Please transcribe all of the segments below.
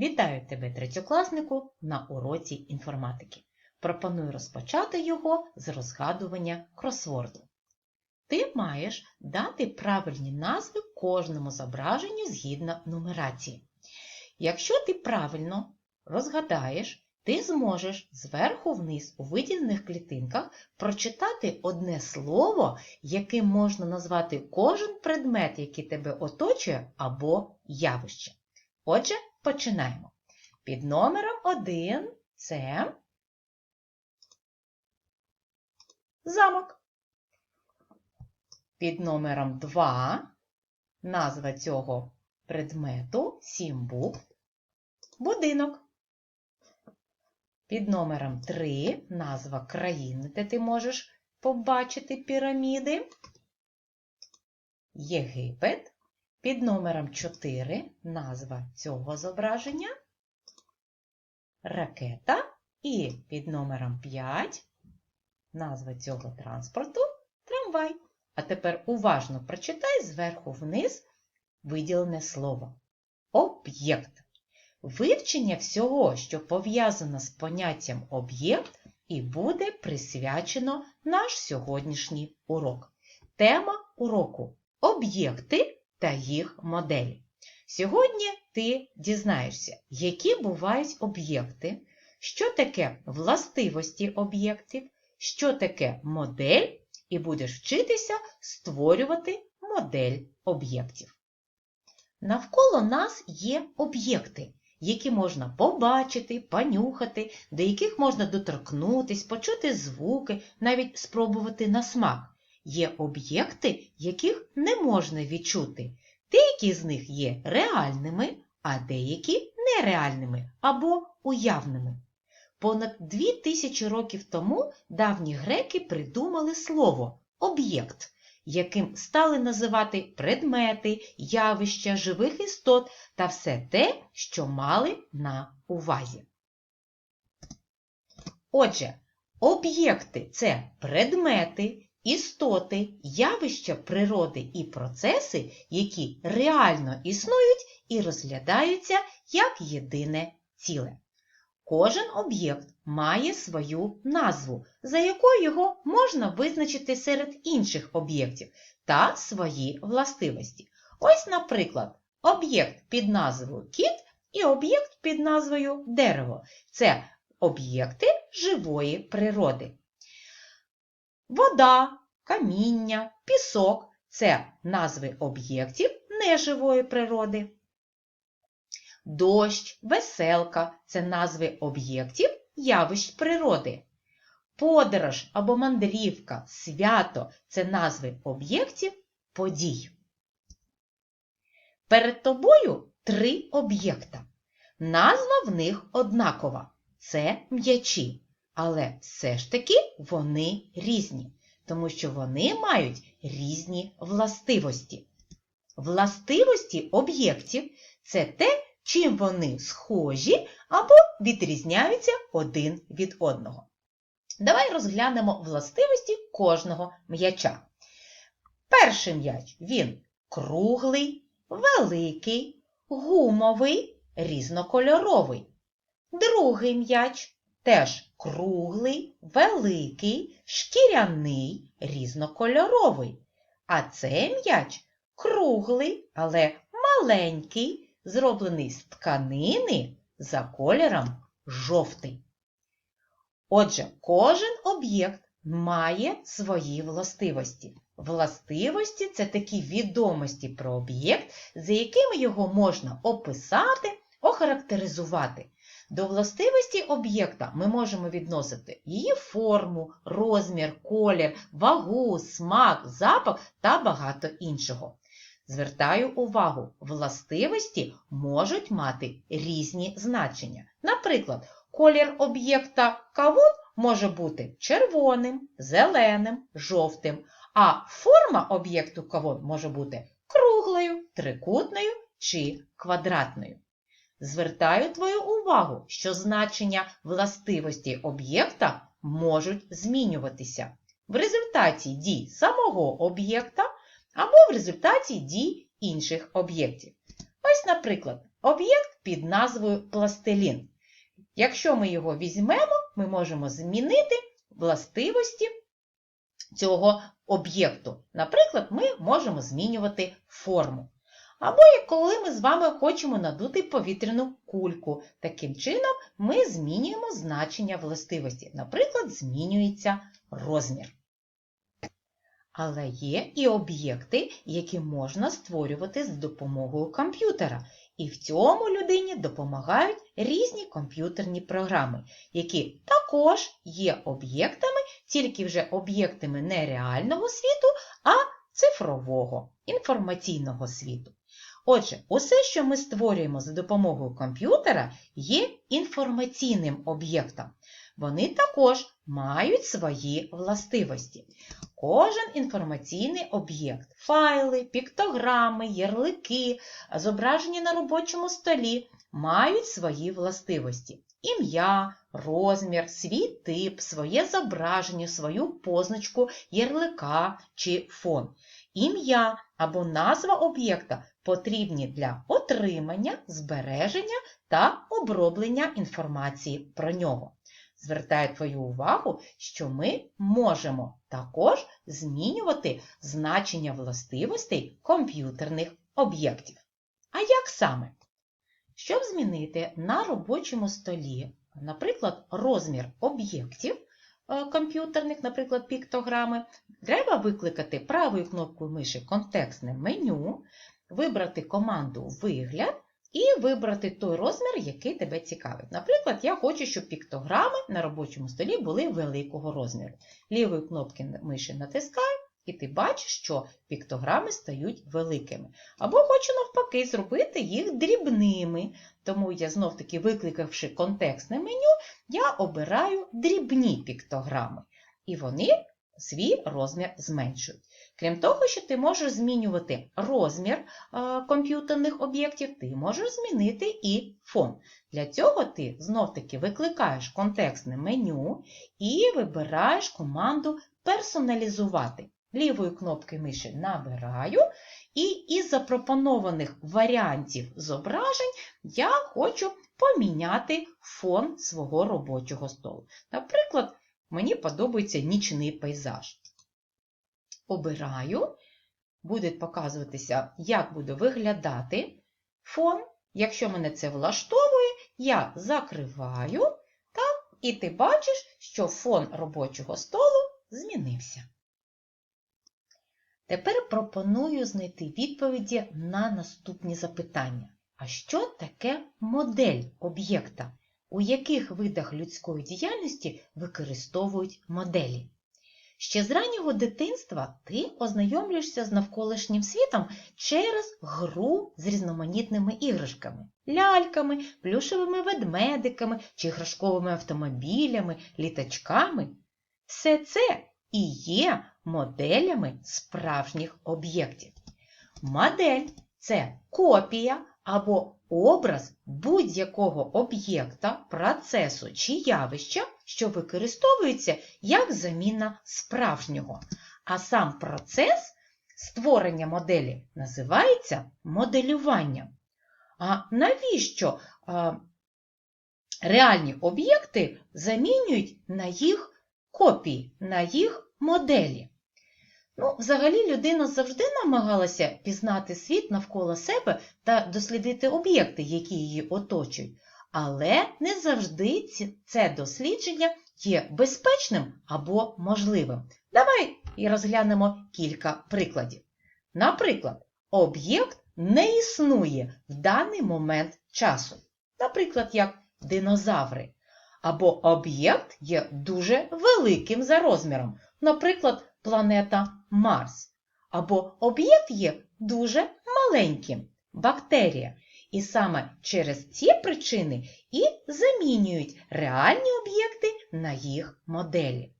Вітаю тебе, третьокласнику, на уроці інформатики. Пропоную розпочати його з розгадування кросворду. Ти маєш дати правильні назви кожному зображенню згідно нумерації. Якщо ти правильно розгадаєш, ти зможеш зверху вниз у виділених клітинках прочитати одне слово, яким можна назвати кожен предмет, який тебе оточує, або явище. Отже, починаємо. Під номером 1 це замок. Під номером 2 назва цього предмету 7 букв будинок. Під номером 3 назва країни, де ти можеш побачити піраміди. Єгипет. Під номером 4 назва цього зображення. Ракета. І під номером 5 назва цього транспорту трамвай. А тепер уважно прочитай зверху вниз виділене слово. Об'єкт. Вивчення всього, що пов'язано з поняттям об'єкт, і буде присвячено наш сьогоднішній урок. Тема уроку об'єкти та їх моделі. Сьогодні ти дізнаєшся, які бувають об'єкти, що таке властивості об'єктів, що таке модель, і будеш вчитися створювати модель об'єктів. Навколо нас є об'єкти, які можна побачити, понюхати, до яких можна доторкнутись, почути звуки, навіть спробувати на смак. Є об'єкти, яких не можна відчути. Деякі з них є реальними, а деякі нереальними або уявними. Понад дві тисячі років тому давні греки придумали слово об'єкт, яким стали називати предмети, явища живих істот та все те, що мали на увазі. Отже, об'єкти це предмети, істоти, явища природи і процеси, які реально існують і розглядаються як єдине ціле. Кожен об'єкт має свою назву, за якою його можна визначити серед інших об'єктів та свої властивості. Ось, наприклад, об'єкт під назвою кіт і об'єкт під назвою дерево. Це об'єкти живої природи. Вода, каміння, пісок це назви об'єктів неживої природи. Дощ, веселка це назви об'єктів явищ природи. Подорож або мандрівка, свято це назви об'єктів подій. Перед тобою три об'єкта. Назва в них однакова це м'ячі, але все ж таки вони різні, тому що вони мають різні властивості. Властивості об'єктів це те, чим вони схожі або відрізняються один від одного. Давай розглянемо властивості кожного м'яча. Перший м'яч він круглий, великий, гумовий, різнокольоровий. Другий м'яч теж круглий, великий, шкіряний, різнокольоровий. А цей м'яч круглий, але маленький, зроблений з тканини за кольором жовтий. Отже, кожен об'єкт має свої властивості. Властивості це такі відомості про об'єкт, за якими його можна описати, охарактеризувати. До властивості об'єкта ми можемо відносити її форму, розмір, колір, вагу, смак, запах та багато іншого. Звертаю увагу, властивості можуть мати різні значення. Наприклад, колір об'єкта кавун може бути червоним, зеленим, жовтим, а форма об'єкту кавун може бути круглою, трикутною чи квадратною. Звертаю твою увагу, що значення властивості об'єкта можуть змінюватися в результаті дій самого об'єкта або в результаті дій інших об'єктів. Ось, наприклад, об'єкт під назвою пластилін. Якщо ми його візьмемо, ми можемо змінити властивості цього об'єкту. Наприклад, ми можемо змінювати форму. Або як коли ми з вами хочемо надути повітряну кульку. Таким чином ми змінюємо значення властивості. Наприклад, змінюється розмір. Але є і об'єкти, які можна створювати з допомогою комп'ютера. І в цьому людині допомагають різні комп'ютерні програми, які також є об'єктами, тільки вже об'єктами не реального світу, а цифрового, інформаційного світу. Отже, усе, що ми створюємо за допомогою комп'ютера, є інформаційним об'єктом. Вони також мають свої властивості. Кожен інформаційний об'єкт, файли, піктограми, ярлики, зображені на робочому столі, мають свої властивості. Ім'я, розмір, свій тип, своє зображення, свою позначку ярлика чи фон. Ім'я або назва об'єкта потрібні для отримання, збереження та оброблення інформації про нього. Звертаю твою увагу, що ми можемо також змінювати значення властивостей комп'ютерних об'єктів. А як саме? Щоб змінити на робочому столі, наприклад, розмір об'єктів е, комп'ютерних, наприклад, піктограми, треба викликати правою кнопкою миші контекстне меню, вибрати команду Вигляд і вибрати той розмір, який тебе цікавить. Наприклад, я хочу, щоб піктограми на робочому столі були великого розміру. Лівою кнопкою миші натискаю, і ти бачиш, що піктограми стають великими. Або хочу навпаки зробити їх дрібними. Тому я знов-таки, викликавши контекстне меню, я обираю дрібні піктограми. І вони свій розмір зменшують. Крім того, що ти можеш змінювати розмір е, комп'ютерних об'єктів, ти можеш змінити і фон. Для цього ти знов-таки викликаєш контекстне меню і вибираєш команду Персоналізувати. Лівою кнопкою миші набираю, і із запропонованих варіантів зображень я хочу поміняти фон свого робочого столу. Наприклад, мені подобається нічний пейзаж. Обираю, буде показуватися, як буде виглядати фон. Якщо мене це влаштовує, я закриваю, так, і ти бачиш, що фон робочого столу змінився. Тепер пропоную знайти відповіді на наступні запитання. А що таке модель об'єкта? У яких видах людської діяльності використовують моделі? Ще з раннього дитинства ти ознайомлюєшся з навколишнім світом через гру з різноманітними іграшками, ляльками, плюшевими ведмедиками чи іграшковими автомобілями, літачками. Все це і є моделями справжніх об'єктів. Модель це копія або образ будь-якого об'єкта, процесу чи явища, що використовується як заміна справжнього. А сам процес створення моделі називається моделюванням. А навіщо а, реальні об'єкти замінюють на їх копії, на їх моделі? Ну, взагалі людина завжди намагалася пізнати світ навколо себе та дослідити об'єкти, які її оточують. Але не завжди це дослідження є безпечним або можливим. Давай і розглянемо кілька прикладів. Наприклад, об'єкт не існує в даний момент часу. Наприклад, як динозаври. Або об'єкт є дуже великим за розміром. Наприклад, планета Марс. Або об'єкт є дуже маленьким бактерія. І саме через ці причини і замінюють реальні об'єкти на їх моделі.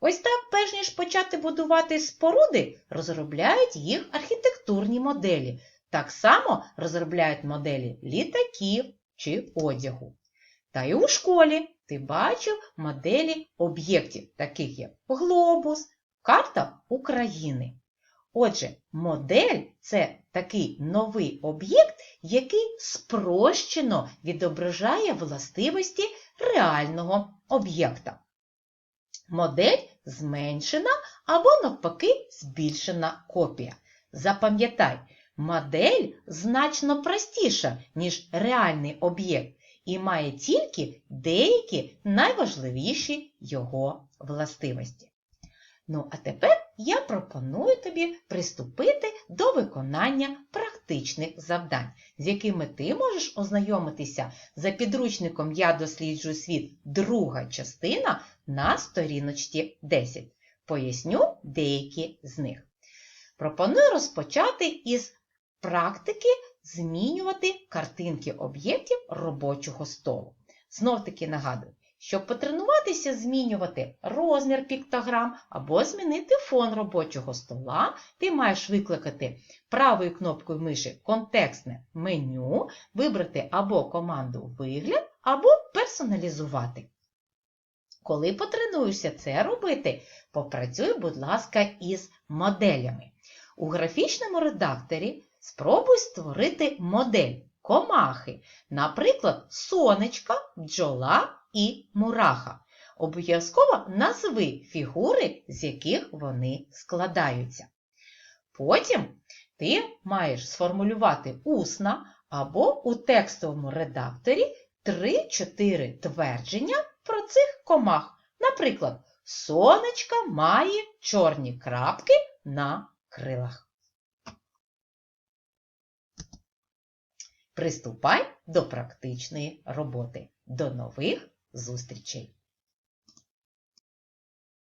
Ось так, перш ніж почати будувати споруди, розробляють їх архітектурні моделі. Так само розробляють моделі літаків чи одягу. Та й у школі ти бачив моделі об'єктів, таких як глобус, карта України. Отже, модель це такий новий об'єкт, який спрощено відображає властивості реального об'єкта. Модель зменшена або навпаки збільшена копія. Запам'ятай, модель значно простіша, ніж реальний об'єкт, і має тільки деякі найважливіші його властивості. Ну, а тепер я пропоную тобі приступити до виконання практичних завдань, з якими ти можеш ознайомитися за підручником Я досліджую світ, друга частина на сторіночці 10. Поясню деякі з них. Пропоную розпочати із практики змінювати картинки об'єктів робочого столу. Знов таки нагадую, щоб потренуватися змінювати розмір піктограм або змінити фон робочого стола, ти маєш викликати правою кнопкою миші контекстне меню, вибрати або команду Вигляд, або персоналізувати. Коли потренуєшся це робити, попрацюй, будь ласка, із моделями. У графічному редакторі спробуй створити модель комахи, наприклад, сонечка, бджола і мураха. Обов'язково назви фігури, з яких вони складаються. Потім ти маєш сформулювати усно або у текстовому редакторі 3-4 твердження про цих комах. Наприклад, сонечка має чорні крапки на крилах. Приступай до практичної роботи. До нових зустрічей!